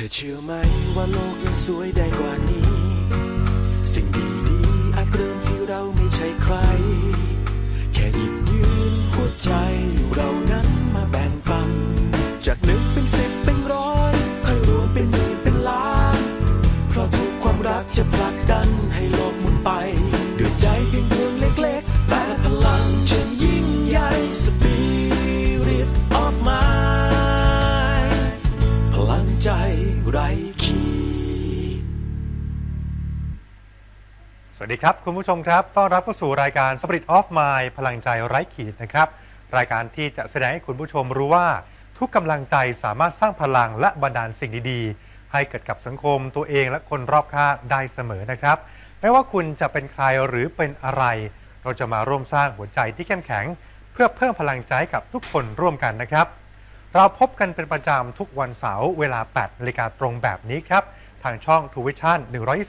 ธอเชื่อไหมว่าโลกยังสวยได้กว่านี้ สิ่งดีๆอาจเริ่มที่เราไม่ใช่ใคร แค่หยิบยืนหัวใจเรานั้นมาแบ่งปัน จากหนึ่งเป็นสิบเป็นร้อยค่อยรวมเป็นหมื่นเป็นล้าน เพราะทุกความรักจะผลัก สวัสดีครับ คุณผู้ชมครับ ต้อนรับเข้าสู่รายการ Spirit of Mind พลังใจไร้ขีดนะครับ รายการที่จะแสดงให้คุณผู้ชมรู้ว่า ทุกกำลังใจสามารถสร้างพลังและบันดาลสิ่งดีๆ ให้เกิดกับสังคมตัวเองและคนรอบข้างได้เสมอนะครับ ไม่ว่าคุณจะเป็นใครหรือเป็นอะไร เราจะมาร่วมสร้างหัวใจที่เข้มแข็ง เพื่อเพิ่มพลังใจใกับทุกคนร่วมกันนะครับ เราพบกันเป็นประจำทุกวันเสาร์เวลา8นาฬิกาตรงแบบนี้ครับทางช่อง t ูวิชั่น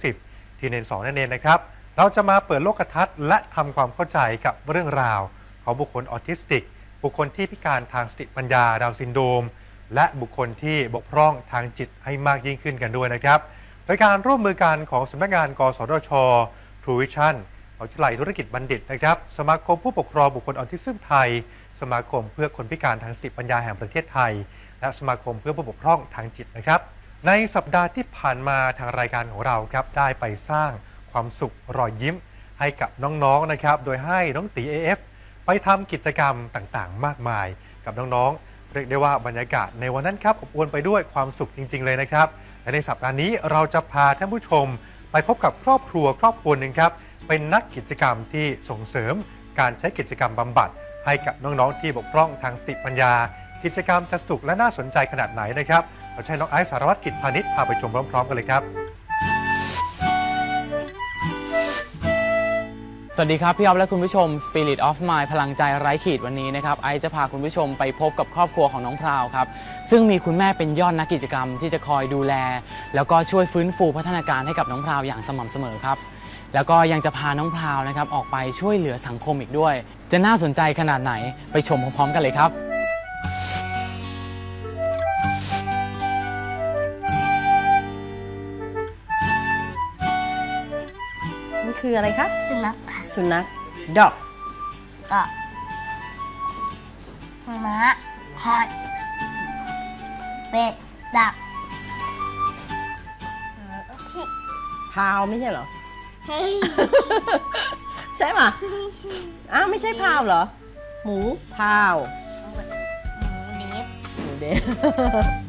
120 ที่เนน2นั่นเองนะครับ เราจะมาเปิดโลกทัศน์ และทำความเข้าใจกับเรื่องราว ของบุคคลออทิสติก บุคคลที่พิการทางสติปัญญาดาวซินโดม และบุคคลที่บกพร่องทางจิตให้มากยิ่งขึ้นกันด้วยนะครับ โดยการร่วมมือกันของสำนักงาน กสทช True Vision วิทยาลัยธุรกิจบัณฑิตนะครับ สมาคมผู้ปกครองบุคคลออทิสซึมไทย สมาคมเพื่อคนพิการทางสติปัญญาแห่งประเทศไทย และสมาคมเพื่อผู้ปกครองทางจิตนะครับ ในสัปดาห์ที่ผ่านมาทางรายการของเราครับได้ไปสร้าง ความสุขรอยยิ้มให้กับน้องๆนะครับ โดยให้น้องตี AF ไปทำกิจกรรมต่างๆ มากมาย กับน้องๆ เรียกได้ว่าบรรยากาศในวันนั้นครับอบอวลไปด้วยความสุขจริง ๆ เลยนะครับ และในสัปดาห์นี้เราจะพาท่านผู้ชม ไปพบกับครอบครัวครอบครัวหนึ่งครับ เป็นนักกิจกรรมที่ส่งเสริม การใช้กิจกรรมบำบัด ให้กับน้องๆ ที่บกพร่องทางสติปัญญา กิจกรรมจะสนุกและน่าสนใจขนาดไหนนะครับเราใช้น้องไอซ์สารวัตรกิจพาณิชย์พาไปชมพร้อมๆ กันเลยครับ สวัสดีครับ พี่ออฟและคุณผู้ชม Spirit of Mind พลังใจไร้ขีดวันนี้นะครับไอจะพาคุณผู้ชมไปพบกับครอบครัวของน้องพราวครับ ซึ่งมีคุณแม่เป็นยอดนักกิจกรรม ที่จะคอยดูแล แล้วก็ช่วยฟื้นฟูพัฒนาการให้กับน้องพราวอย่างสม่ำเสมอครับ แล้วก็ยังจะพาน้องพราวนะครับออกไปช่วยเหลือสังคมอีกด้วย จะน่าสนใจขนาดไหนไปชมพร้อมๆกันเลยครับ คืออะไรคะ สุนัขค่ะสุนัขดอกก็ม้าฮอดเป็ดดักพี่พาวไม่ใช่เหรอ เฮ้ย ใช่ป่ะอ้าวไม่ใช่พาวเหรอ หมูพาวหมูเล็บหมูเด้ค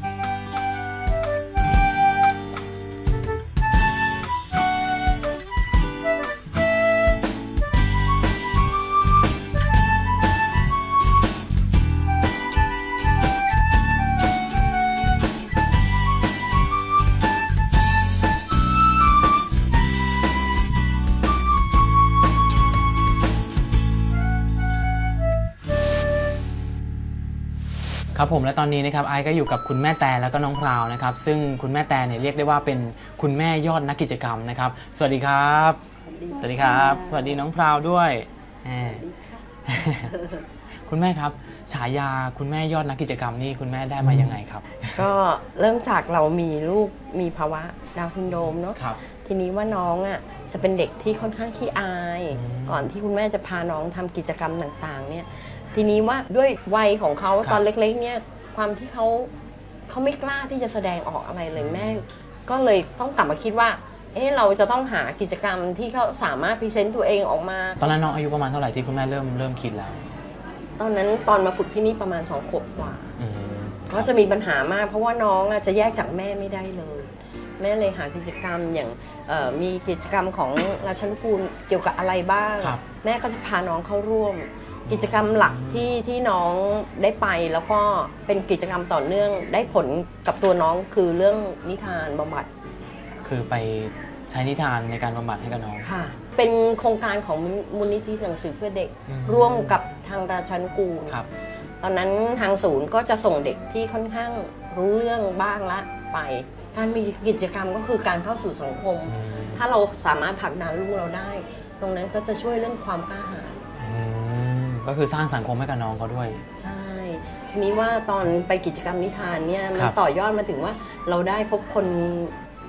ผมและตอนนี้นะครับไอซ์ก็อยู่กับคุณแม่แตแล้วก็น้องพราวนะครับซึ่งคุณแม่แตเนี่ยเรียกได้ว่าเป็นคุณแม่ยอดนักกิจกรรมนะครับสวัสดีครับ สวัสดีครับ สวัสดีน้องพราวด้วยแหมคุณแม่ครับฉายาคุณแม่ยอดนักกิจกรรมนี่คุณแม่ได้มายังไงครับก็เริ่มจากเรามีลูกมีภาวะดาวน์ซินโดรมเนาะครับ ทีนี้ว่าน้องอะจะเป็นเด็กที่ค่อนข้างขี้อายอืมก่อนที่คุณแม่จะพาน้องทำกิจกรรมต่างๆเนี่ย ทีนี้ว่าด้วยวัยของเขาครับตอนเล็กๆเนี่ยความที่เขาเขาไม่กล้าที่จะแสดงออกอะไรเลยแม่ ก็เลยต้องกลับมาคิดว่า เอ๊ะเราจะต้องหากิจกรรมที่เขาสามารถพรีเซนต์ตัวเองออกมา ตอนนั้นน้องอายุประมาณเท่าไหร่ที่คุณแม่เริ่มเริ่มคิดแล้ว ตอนนั้นตอนมาฝึกที่นี่ประมาณสองขวบกว่าอืมก็จะมีปัญหามาก เพราะว่าน้องอะจะแยกจากแม่ไม่ได้เลย แม่เลยหากิจกรรมอย่างเอ่อมีกิจกรรมของราชนุกูลเกี่ยวกับอะไรบ้างครับแม่ก็จะพาน้องเข้าร่วม กิจกรรมหลักที่ที่น้องได้ไปแล้วก็เป็นกิจกรรมต่อเนื่องได้ผลกับตัวน้องคือเรื่องนิทานบำบัดคือไปใช้นิทานในการบำบัดให้กับน้อง ค่ะ เป็นโครงการของมูลนิธิหนังสือเพื่อเด็ก อืม ร่วมกับทางราชานุกูล ครับ ตอนนั้นทางศูนย์ก็จะส่งเด็กที่ค่อนข้างรู้เรื่องบ้างละไป การมีกิจกรรมก็คือการเข้าสู่สังคมอืมถ้าเราสามารถผลักดันลูกเราได้ ตรงนั้นก็จะช่วยเรื่องความกล้าหาญอืม ก็คือสร้างสังคมให้กับน้องเขาด้วย ใช่ทีนี้ว่าตอนไปกิจกรรมนิทานเนี่ยมัคนรับต่อยอดมาถึงว่าเราได้พบคน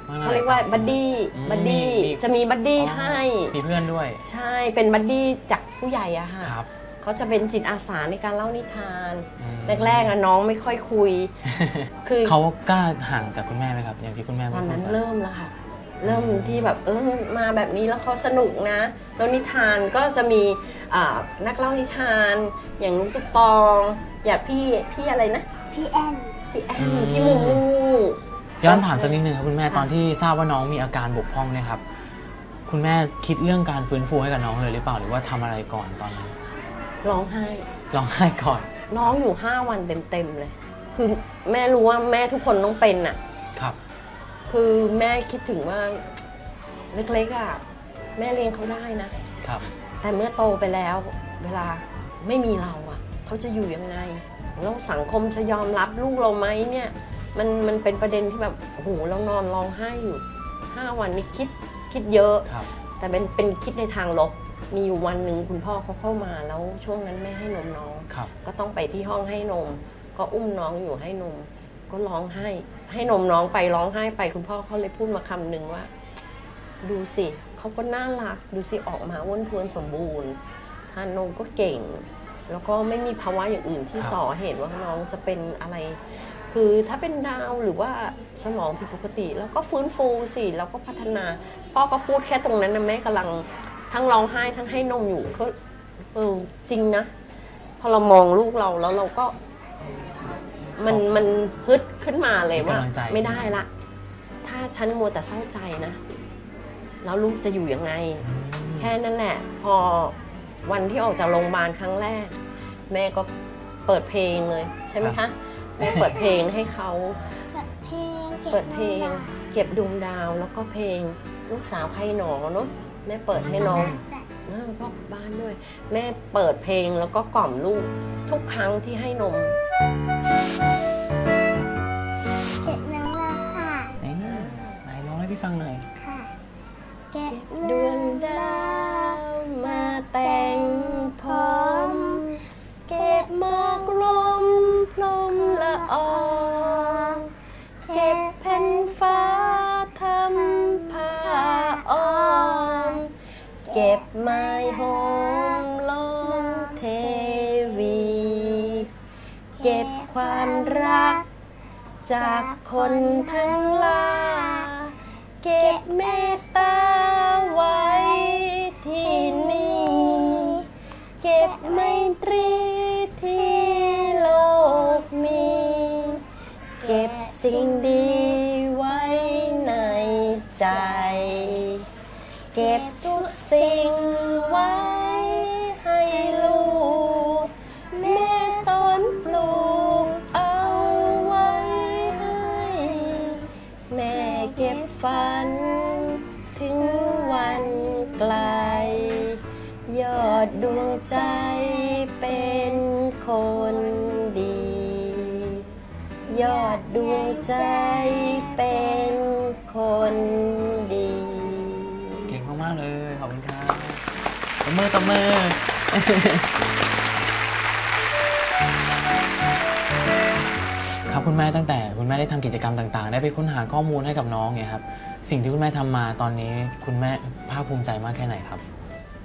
ว่เขาเรียกว่าบัดดี้อืมบัดดี้มีจะมีบัดดี้อ๋อให้มีเพื่อนด้วย ใช่เป็นบัดดี้จากผู้ใหญ่อะค่ะครับเขาจะเป็นจิตอาสาในการเล่านิทานอืมแรกๆอะน้องไม่ค่อยคุย คือเขากล้าห่างจากคุณแม่ไหมครับ อย่างที่คุณแม่ตอนนั้นพูดไปเริ่มแล้วค่ะ เริ่มที่แบบเออมาแบบนี้แล้วเขาสนุกนะแล้วนิทานก็จะมีอ่านักเล่านิทาน อย่างลุงตุ๊กปอง อย่างพี่พี่อะไรนะ พี่แอนพี่แอมพี่มูมูย้อนถามสักนิดนึงครับคุณแม่ค่ะตอนที่ทราบว่าน้องมีอาการบกพร่องเนี่ยครับ คุณแม่คิดเรื่องการฟื้นฟูให้กับน้องเลยหรือเปล่าหรือว่าทำอะไรก่อนตอนนั้นร้องไห้ร้องไห้ก่อนร้องอยู่ 5 วันเต็มๆเลย คือแม่รู้ว่าแม่ทุกคนต้องเป็นน่ะ ครับคือแม่คิดถึงว่าเล็กๆอะแม่เลี้ยงเขาได้นะ ครับ แต่เมื่อโตไปแล้วเวลาไม่มีเราอะเขาจะอยู่ยังไงแล้วสังคมจะยอมรับลูกเราไหมเนี่ย มันมันเป็นประเด็นที่แบบโอ้โหเรานอนร้องไห้อยู่5วันนี้คิดคิดเยอะ ครับ แต่เป็นเป็นคิดในทางลบ มีอยู่วันหนึ่งคุณพ่อเขาเข้ามาแล้วช่วงนั้นแม่ให้นมน้อง ครับ ก็ต้องไปที่ห้องให้นม ก็อุ้มน้องอยู่ให้นม ก็ร้องไห้ ให้นมน้องไปร้องไห้ไปคุณพ่อเขาเลยพูดมาคำหนึ่งว่า ดูสิเขาก็น่ารัก ดูสิออกมาอ้วนท้วนสมบูรณ์ทานนมก็เก่ง แล้วก็ไม่มีภาวะอย่างอื่นที่ครับส่อเหตุว่าน้องจะเป็นอะไร คือถ้าเป็นดาวหรือว่าสมองผิดปกติ แล้วก็ฟื้นฟูสิแล้วก็พัฒนา พ่อก็พูดแค่ตรงนั้นนะแม่กำลังทั้งร้องไห้ทั้งให้นมอยู่ก็เออจริงนะ พอเรามองลูกเราแล้วเราก็ มันมันฮึดขึ้นมาเลยว่ามีกำลังใจไม่ได้ละ ถ้าฉันมัวแต่เศร้าใจนะ แล้วลูกจะอยู่ยังไง แค่นั้นแหละ พอวันที่ออกจากโรงพยาบาลครั้งแรก แม่ก็เปิดเพลงเลย ใช่ไหมครัคะบแม่เปิดเพลงให้เขาเปิดเพลงก็บเปิดเพลง เก็บดวงดาวแล้วก็เพลงลูกสาวใครหนอเนาะแม่เปิดให้น้องเออพ่อกลับบ้านด้วย แม่เปิดเพลงแล้วก็กล่อมลูกทุกครั้งที่ให้นม พี่ฟังหน่อย ค่ะเก็บดวงดาวมาแต่งผมเก็บหมอกลมพลมละอองเก็บแผ่นฟ้าทำผ้าอ้อม เก็บไม้หอมลงเทวี เก็บความรัก จากคนทั้งหลาย เก็บเมตตาไว้ที่นี่ เก็บไมตรีที่โลกมี เก็บสิ่งดีไว้ในใจ เก็บทุกสิ่งไว้ให้ลูกแม่สอนปลูก ใจเป็นคนดี ยอดดวงใจเป็นคนดี เก่งมากๆเลย ขอบคุณครับตบมือตบมือ ครับคุณแม่ตั้งแต่คุณแม่ได้ทำกิจกรรมต่าง ๆ ได้ไปค้นหาข้อมูลให้กับน้องเนี่ยครับ สิ่งที่คุณแม่ทำมาตอนนี้คุณแม่ภาคภูมิใจมากแค่ไหนครับ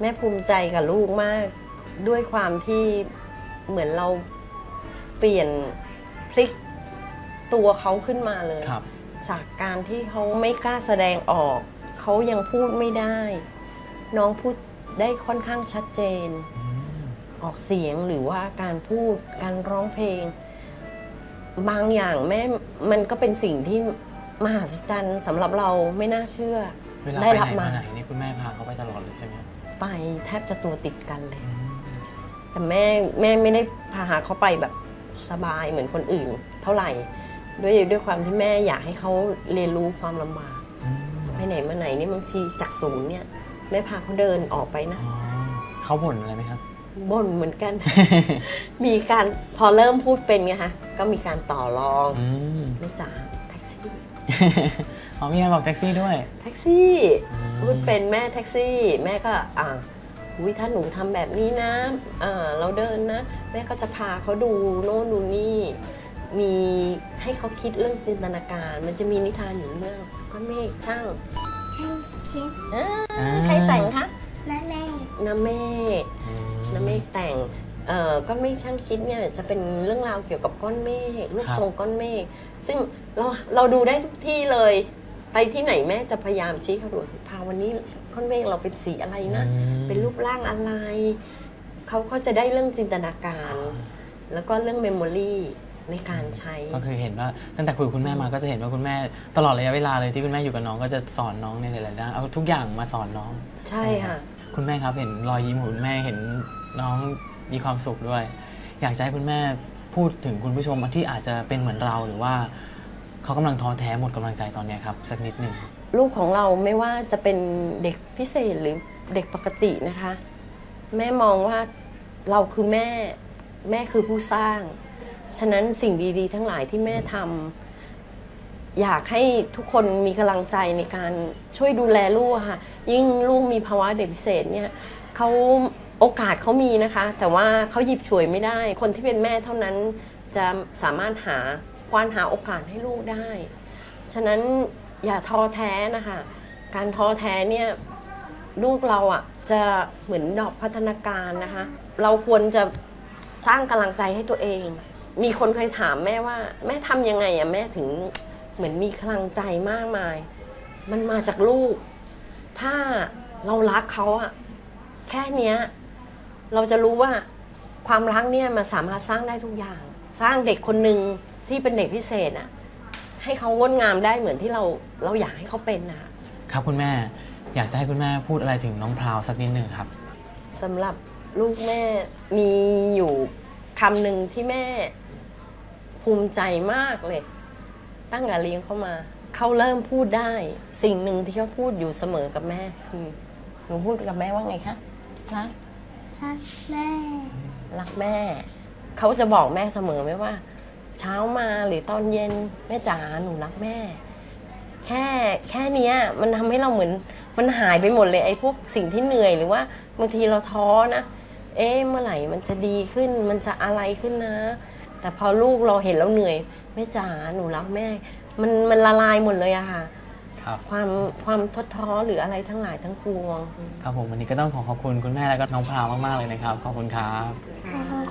แม่ภูมิใจกับลูกมาก ด้วยความที่เหมือนเราเปลี่ยนพลิกตัวเขาขึ้นมาเลย ครับ จากการที่เขาไม่กล้าแสดงออก เขายังพูดไม่ได้ น้องพูดได้ค่อนข้างชัดเจน ออกเสียงหรือว่าการพูดการร้องเพลง บางอย่างแม่มันก็เป็นสิ่งที่มหัศจรรย์สำหรับเราไม่น่าเชื่อเวลาได้ไปรับไหนมามาไหนนี่คุณแม่พาเขาไปตลอดเลยใช่ไหมครับไปแทบจะตัวติดกันเลย อืม แต่แม่แม่ไม่ได้พาหาเขาไปแบบสบายเหมือนคนอื่น เท่าไหร่ ด้วยด้วยความที่แม่อยากให้เขาเรียนรู้ความลำบากอืมไปไหนมาไหนนี่บางทีจากศูนย์เนี่ยแม่พาเขาเดินออกไปนะอ๋อเขาบ่นอะไรไหมครับบ่นเหมือนกัน มีการพอเริ่มพูดเป็นไงคะก็มีการต่อรองอืมไม่จ๋าแท็กซี่อ๋อมีการบอกแท็กซี่ด้วย แท็กซี่อืมพูดเป็นแม่แท็กซี่ แม่ก็อ่า อุ้ยถ้าหนูทำแบบนี้นะอ่าเราเดินนะ แม่ก็จะพาเขาดูโน่นดูนี่ มีให้เขาคิดเรื่องจินตนาการ มันจะมีนิทานอยู่เรื่องก้อนเมฆช่างฉันคิดอ่าอ่าใครแต่งคะแม่แม่น้าเมฆอืมน้าเมฆแต่งเอ่อก้อนเมฆช่างคิดเนี่ยจะเป็นเรื่องราวเกี่ยวกับก้อนเมฆรูปทรงก้อนเมฆซึ่งเราเราดูได้ทุกที่เลย ไปที่ไหนแม่จะพยายามชี้เขาดูพาวันนี้ก้ อนเมฆเราเป็นสีอะไรนะอืมเป็นรูปร่างอะไร เขาก็จะได้เรื่องจินตนาการ แล้วก็เรื่องเมมโมรีในการใช้ ก็คือเห็นว่าตั้งแต่คุยกับคุณแม่มาก็จะเห็นว่าคุณแม่ ตลอดระยะเวลาเลยที่คุณแม่อยู่กับน้องก็จะสอนน้องในหลายๆด้านเอาทุกอย่างมาสอนน้อง ใช่ค่ะคุณแม่ครับเห็นรอยยิ้มของคุณแม่เห็นน้องมีความสุขด้วย อยากจะให้คุณแม่พูดถึงคุณผู้ชมที่อาจจะเป็นเหมือนเราหรือว่าเขากำลังท้อแท้หมดกำลังใจตอนเนี้ยครับ สักนิดหนึ่ง ลูกของเราไม่ว่าจะเป็นเด็กพิเศษหรือเด็กปกตินะคะ แม่มองว่าเราคือแม่แม่คือผู้สร้าง ฉะนั้นสิ่งดีๆ ทั้งหลายที่แม่ทำอยากให้ทุกคนมีกำลังใจในการช่วยดูแลลูกค่ะ ยิ่งลูกมีภาวะเด็กพิเศษเนี่ยเขาโอกาสเขามีนะคะ แต่ว่าเขาหยิบฉวยไม่ได้ คนที่เป็นแม่เท่านั้นจะสามารถหาควานหาโอกาสให้ลูกได้ ฉะนั้น อย่าท้อแท้นะคะ การท้อแท้เนี่ยลูกเราอะจะเหมือนดอกพัฒนาการนะคะ เราควรจะสร้างกำลังใจให้ตัวเอง มีคนเคยถามแม่ว่า แม่ทำยังไงอะแม่ถึงเหมือนมีกำลังใจมากมาย มันมาจากลูก ถ้าเรารักเขาอะแค่เนี้ยเราจะรู้ว่าความรักเนี่ยมันสามารถสร้างได้ทุกอย่าง สร้างเด็กคนหนึ่งที่เป็นเด็กพิเศษอะ ให้เขางดงามได้เหมือนที่เราเราอยากให้เขาเป็นนะคะครับคุณแม่ อยากจะให้คุณแม่พูดอะไรถึงน้องพราวสักนิดหนึ่งครับสำหรับลูกแม่มีอยู่คำหนึ่งที่แม่ภูมิใจมากเลย ตั้งแต่เลี้ยงเขามา เขาเริ่มพูดได้ สิ่งหนึ่งที่เขาพูดอยู่เสมอกับแม่คือหนูพูดกับแม่ว่าไงคะรักรักแม่ รักแม่ เขาจะบอกแม่เสมอไหมว่า เช้ามาหรือตอนเย็นแม่จ๋าหนูรักแม่ แค่แค่เนี้ยมันทำให้เราเหมือนมันหายไปหมดเลยไอ้พวกสิ่งที่เหนื่อยหรือว่าบางทีเราท้อนะ เอ๊ะเมื่อไหร่มันจะดีขึ้นมันจะอะไรขึ้นนะ แต่พอลูกเราเห็นแล้วเหนื่อยแม่จ๋าหนูรักแม่ มันมันละลายหมดเลยอะค่ะครับความความท้อท้อหรืออะไรทั้งหลายทั้งปวง ครับผมวันนี้ก็ต้องขอขอบคุณคุณแม่และก็น้องพราวมากๆเลยนะครับ ขอบคุณครับ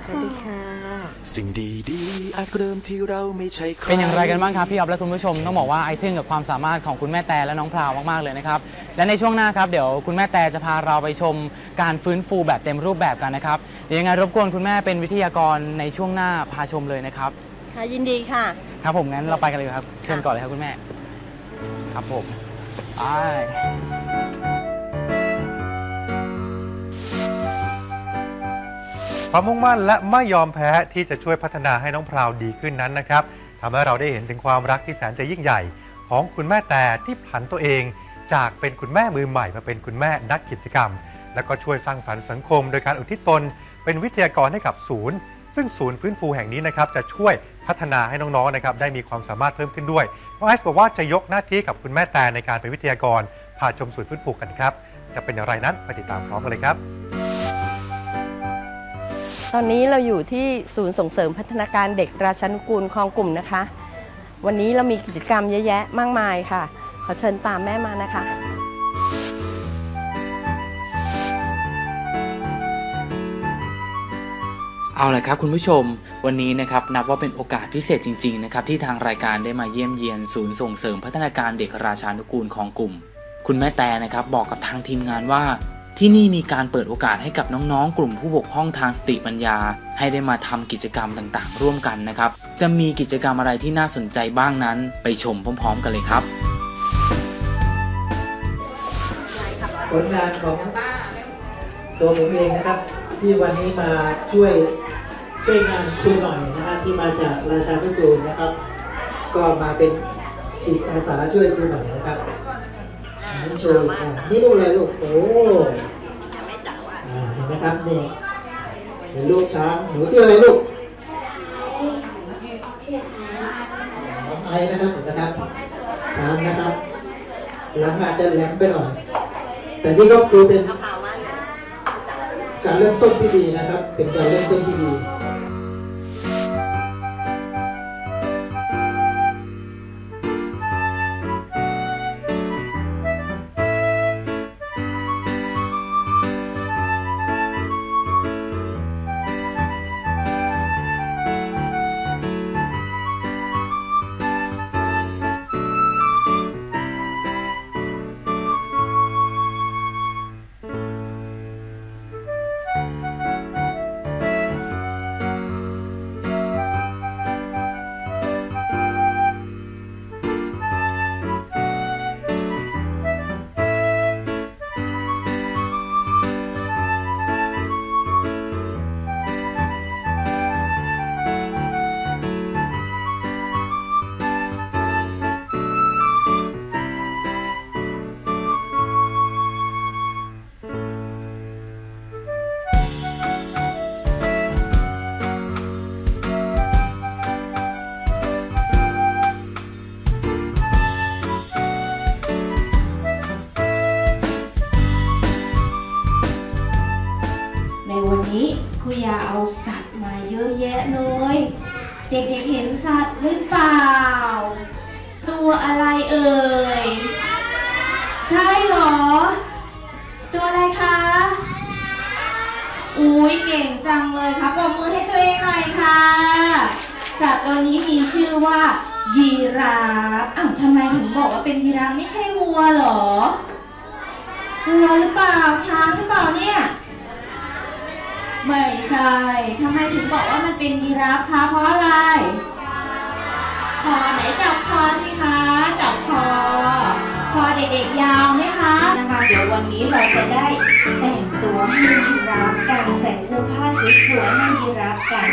สวัสดีค่ะ สิ่งดีๆอาจเริ่มที่เราไม่ใช่ใครเป็นอย่างไรกันบ้างครับพี่ออฟและคุณผู้ชมต้องบอกว่าไอทึ่งกับความสามารถของคุณแม่แต่และน้องพราวมากๆเลยนะครับและในช่วงหน้าครับเดี๋ยวคุณแม่แต่จะพาเราไปชมการฟื้นฟูแบบเต็มรูปแบบกันนะครับเดี๋ยวยังไงรบกวนคุณแม่เป็นวิทยากรในช่วงหน้าพาชมเลยนะครับค่ะยินดีค่ะ ครับผมงั้นเราไปกันเลยครับเชิญก่อนเลยครับคุณแม่ ครับผมไป ความมุ่งมั่นและไม่ยอมแพ้ที่จะช่วยพัฒนาให้น้องพราวดีขึ้นนั้นนะครับทำให้เราได้เห็นถึงความรักที่แสนจะยิ่งใหญ่ ของคุณแม่แต่ที่ผันตัวเอง จากเป็นคุณแม่มือใหม่มาเป็นคุณแม่นักกิจกรรม และก็ช่วยสร้างสรรค์สังคม โดยการอุทิศตน เป็นวิทยากรให้กับศูนย์ ซึ่งศูนย์ฟื้นฟูแห่งนี้นะครับจะช่วยพัฒนาให้น้องๆนะครับได้มีความสามารถเพิ่มขึ้นด้วยน้องไอซ์บอกว่าจะยกหน้าที่กับคุณแม่แต่ในการเป็นวิทยากรพาชมศูนย์ฟื้นฟูกันครับจะเป็นอย่างไรนั้นไปติดตามพร้อมกันเลยครับ อนนี้เราอยู่ที่ศูนย์ส่งเสริมพัฒนาการเด็กราชานุกูลคลองกลุ่มนะคะ วันนี้เรามีกิจกรรมเยอะแยะมากมายค่ะ ขอเชิญตามแม่มานะคะเอาละครับคุณผู้ชมวันนี้นะครับนับว่าเป็นโอกาสพิเศษจริงๆนะครับที่ทางรายการได้มาเยี่ยมเยียนศูนย์ส่งเสริมพัฒนาการเด็กราชานุกูลของกลุ่ม คุณแม่แต่นะครับบอกกับทางทีมงานว่า ที่นี่มีการเปิดโอกาสให้กับน้องๆ กลุ่มผู้บกพร่องทางสติปัญญา ให้ได้มาทำกิจกรรมต่างๆ ร่วมกันนะครับ จะมีกิจกรรมอะไรที่น่าสนใจบ้างนั้น ไปชมพร้อม ๆ กันเลยครับผลงานของตัวผมเองนะครับ ที่วันนี้มาช่วยช่วยงานครูหน่อยนะครับที่มาจากราชาทุกูลนะครับ ก็มาเป็นจิตอาสาช่วยครูหน่อยนะครับ นนี่โชว์อีกอะนี่ลูกอะไรลูก โอ้อ่าเห็นไหมครับนี่เห็นลูกช้างหนูชื่ออะไรลูกน้องไอนะครับเห็นนะครับช้างนะครับ หลังอาจจะแหลมไปหน่อย แต่ที่ก็คือเป็น การเริ่มต้นที่ดีนะครับ เป็นการเริ่มต้นที่ดี ด็กๆเห็นสัตว์หรือเปล่า ตัวอะไรเอ่ย ใช่เหรอ ตัวอะไรคะ อุ้ยเก่งจังเลยครับปรบมือให้ตัวเองหน่อยค่ะ สัตว์ตัวนี้มีชื่อว่ายีราฟ อ้าวทำไมถึงบอกว่าเป็นยีราฟไม่ใช่วัวหรอ วัวหรือเปล่าช้างหรือเปล่าเนี่ย ไม่ใช่ทำไมถึงบอกว่ามันเป็นยีราฟคะเพราะอะไรคอไหนจับคอสิคะจับคอคอเด็กๆยาวไหมคะนะคะเดี๋ยววันนี้เราจะได้แต่งตัวให้ยีราฟกันใส่เสื้อผ้าสวยๆให้ยีราฟกัน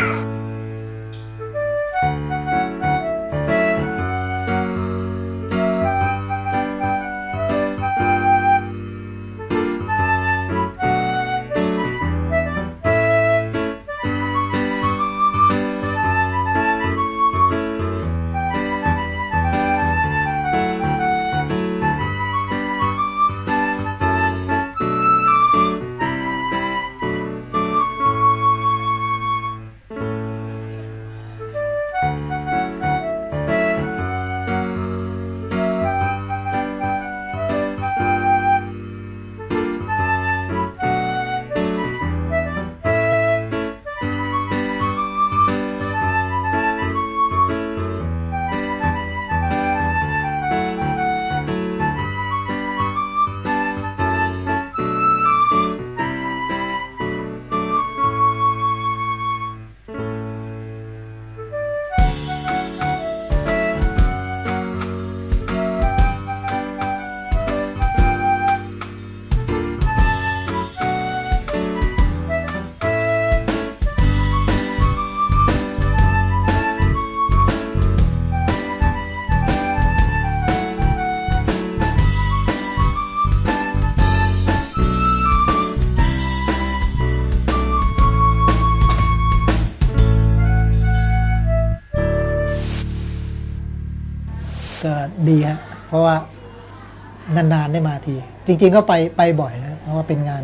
ที จริง ๆ ก็ไปไปบ่อยนะเพราะว่าเป็นงาน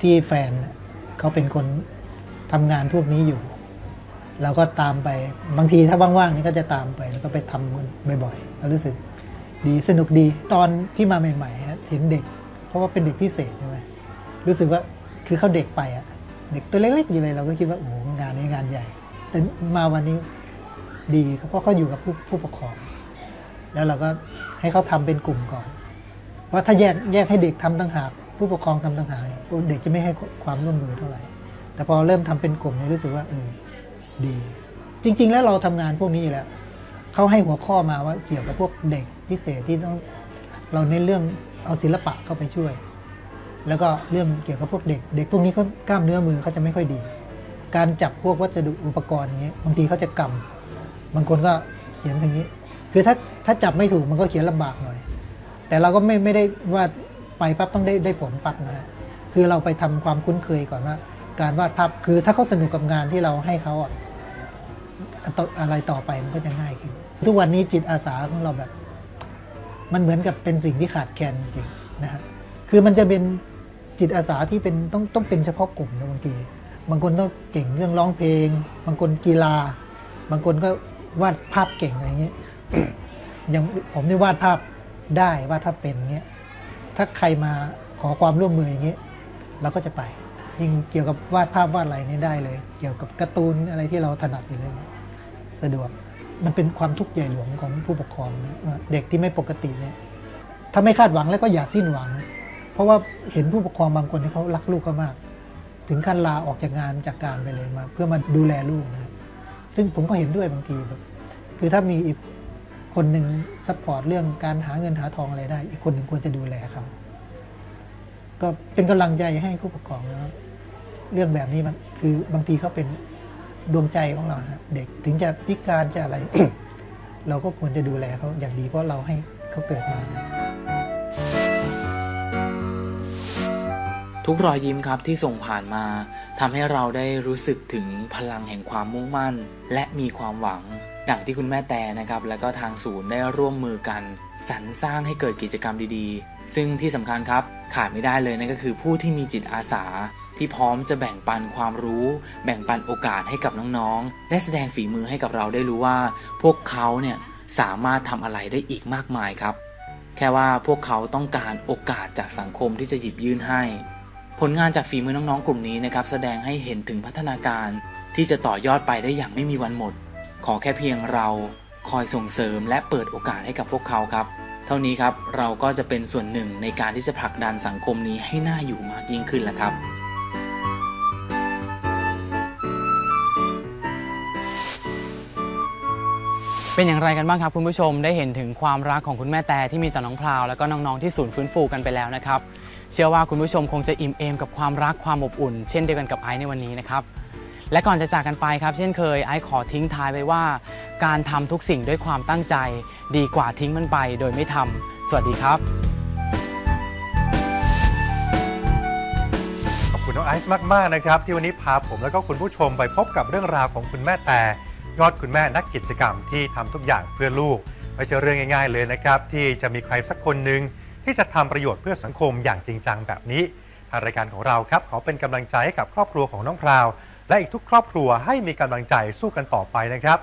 ที่แฟนเขาเป็นคนทำงานพวกนี้อยู่ เราก็ตามไปบางทีถ้าว่างๆนี่ก็จะตามไป แล้วก็ไปทำกันบ่อยๆก็รู้สึกดีสนุกดีตอนที่มาใหม่ๆเห็นเด็ก เพราะว่าเป็นเด็กพิเศษใช่ไหมรู้สึกว่าคือเขาเด็กไปอะเด็กตัวเล็กๆอยู่เลยเราก็คิดว่าโอ้โหงานนี้งานใหญ่ แต่มาวันนี้ดีเพราะเขาอยู่กับผู้ผู้ปกครอง แล้วเราก็ให้เขาทำเป็นกลุ่มก่อน ว่าถ้าแยกแยกให้เด็กทำต่างหากผู้ปกครองทำต่างหากเนี่ยเด็กจะไม่ให้ความร่วมมือเท่าไหร่ แต่พอเริ่มทำเป็นกลุ่มเนี่ยรู้สึกว่าเออดี จริง ๆ แล้วเราทำงานพวกนี้อยู่แล้วเขาให้หัวข้อมาว่าเกี่ยวกับพวกเด็กพิเศษที่ต้องเราในนเรื่องเอาศิลปะเข้าไปช่วย แล้วก็เรื่องเกี่ยวกับพวกเด็ก เด็กพวกนี้เขากล้ามเนื้อมือเขาจะไม่ค่อยดี การจับพวกวัสดุอุปกรณ์อย่างเงี้ยบางทีเขาจะกำบางคนก็เขียนอย่างนี้ คือถ้าถ้าจับไม่ถูกมันก็เขียนลำบากหน่อย แต่เราก็ไม่ไม่ได้ว่าไปปั๊บต้องได้ได้ผลปั๊บนะฮะคือเราไปทำความคุ้นเคยก่อนว่า การวาดภาพคือถ้าเขาสนุกกับงานที่เราให้เขาอะต่ออะไรต่อไปมันก็จะง่ายขึ้น ทุกวันนี้จิตอาสาของเราแบบ มันเหมือนกับเป็นสิ่งที่ขาดแคลนจริงๆนะฮะคือมันจะเป็นจิตอาสาที่เป็นต้องต้องเป็นเฉพาะกลุ่มนะบางทีบางคนต้องเก่งเรื่องร้องเพลง บางคนกีฬา บางคนก็วาดภาพเก่งอะไรเงี้ยอย่างผมนี่วาดภาพ ได้วาดภาพเป็นเงี้ยถ้าใครมาขอความร่วมมืออย่างเงี้ยเราก็จะไป ยิ่งเกี่ยวกับวาดภาพวาดอะไรนี่ได้เลย เกี่ยวกับการ์ตูนอะไรที่เราถนัดอยู่เลยสะดวกมันเป็นความทุกข์ใหญ่หลวงของผู้ปกครองนะว่าเด็กที่ไม่ปกติเนี่ยถ้าไม่คาดหวังแล้วก็อย่าสิ้นหวัง เพราะว่าเห็นผู้ปกครองบางคนที่เขารักลูกเขามาก ถึงขั้นลาออกจากงานจากการไปเลยมา เพื่อมาดูแลลูกนะซึ่งผมก็เห็นด้วยบางทีแบบ คือถ้ามีอีก คนหนึ่งซัพพอร์ตเรื่องการหาเงินหาทองอะไรได้ อีกคนหนึ่งควรจะดูแลเขาก็เป็นกำลังใจให้ผู้ปกครองนะครับเรื่องแบบนี้มันคือบางทีเขาเป็นดวงใจของเราฮะเด็กถึงจะพิการจะอะไร เราก็ควรจะดูแลเขาอย่างดีเพราะเราให้เขาเกิดมานะทุกรอยยิ้มครับที่ส่งผ่านมาทำให้เราได้รู้สึกถึงพลังแห่งความมุ่งมั่น และมีความหวัง ดังที่คุณแม่แต่นะครับ และก็ทางศูนย์ได้ร่วมมือกัน สรรสร้างให้เกิดกิจกรรมดีๆ ซึ่งที่สำคัญครับขาดไม่ได้เลยนั่นก็คือผู้ที่มีจิตอาสา ที่พร้อมจะแบ่งปันความรู้ แบ่งปันโอกาสให้กับน้องๆและแสดงฝีมือให้กับเราได้รู้ว่า พวกเขาเนี่ยสามารถทำอะไรได้อีกมากมายครับ แค่ว่าพวกเขาต้องการโอกาสจากสังคมที่จะหยิบยื่นให้ ผลงานจากฝีมือน้องๆกลุ่มนี้นะครับแสดงให้เห็นถึงพัฒนาการที่จะต่อยอดไปได้อย่างไม่มีวันหมด ขอแค่เพียงเราคอยส่งเสริมและเปิดโอกาสให้กับพวกเขาครับ เท่านี้ครับเราก็จะเป็นส่วนหนึ่งในการที่จะผลักดันสังคมนี้ให้น่าอยู่มากยิ่งขึ้นแล้วครับเป็นอย่างไรกันบ้างครับคุณผู้ชมได้เห็นถึงความรักของคุณแม่แต่ที่มีต่อน้องพราวแล้วก็น้องๆที่ศูนย์ฟื้นฟูกันไปแล้วนะครับ เชื่อว่าคุณผู้ชมคงจะอิ่มเอมกับความรักความอบอุ่น เช่นเดียวกันกับไอซ์ในวันนี้นะครับ และก่อนจะจากกันไปครับ เช่นเคยไอซ์ขอทิ้งท้ายไว้ว่า การทำทุกสิ่งด้วยความตั้งใจ ดีกว่าทิ้งมันไปโดยไม่ทำสวัสดีครับ ขอบคุณน้องไอซ์มาก ๆ นะครับ ที่วันนี้พาผมแล้วก็คุณผู้ชมไปพบกับเรื่องราวของคุณแม่แต่ ยอดคุณแม่นักกิจกรรมที่ทำทุกอย่างเพื่อลูกไม่ใช่เรื่องง่าย ๆ เลยนะครับ ที่จะมีใครสักคนหนึ่งที่จะทำประโยชน์เพื่อสังคมอย่างจริงจังแบบนี้ทางรายการของเราครับขอเป็นกำลังใจให้กับครอบครัวของน้องพราว และอีกทุกครอบครัวให้มีกำลังใจสู้กันต่อไปนะครับ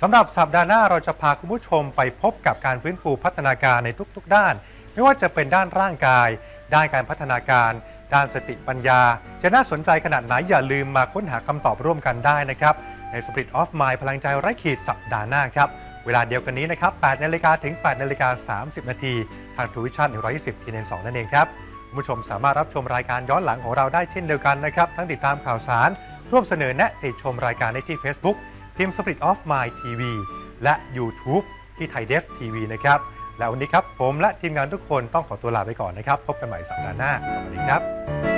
สำหรับสัปดาห์หน้าเราจะพาคุณผู้ชมไปพบกับการฟื้นฟูพัฒนาการในทุกๆ ด้าน ไม่ว่าจะเป็นด้านร่างกาย ด้านการพัฒนาการ ด้านสติปัญญา จะน่าสนใจขนาดไหนอย่าลืมมาค้นหาคำตอบร่วมกันได้นะครับ ใน Spirit of Mind พลังใจไร้ขีดสัปดาห์หน้าครับเวลาเดียวกันนี้นะครับ8นาฬิกาถึง8นาฬิกา30 นาที ทางทวิชั่น120ทีเน2นั่นเองครับคุณผู้ชมสามารถรับชมรายการย้อนหลังของเราได้เช่นเดียวกันนะครับ ทั้งติดตามข่าวสาร ร่วมเสนอแนะติดชมรายการได้ที่ Facebook พิมพ์ Spirit of Mind TV และ YouTube ที่ไทยเดฟทีวีนะครับ และวันนี้ครับ ผมและทีมงานทุกคนต้องขอตัวลาไปก่อนนะครับ พบกันใหม่สัปดาห์หน้า สวัสดีครับ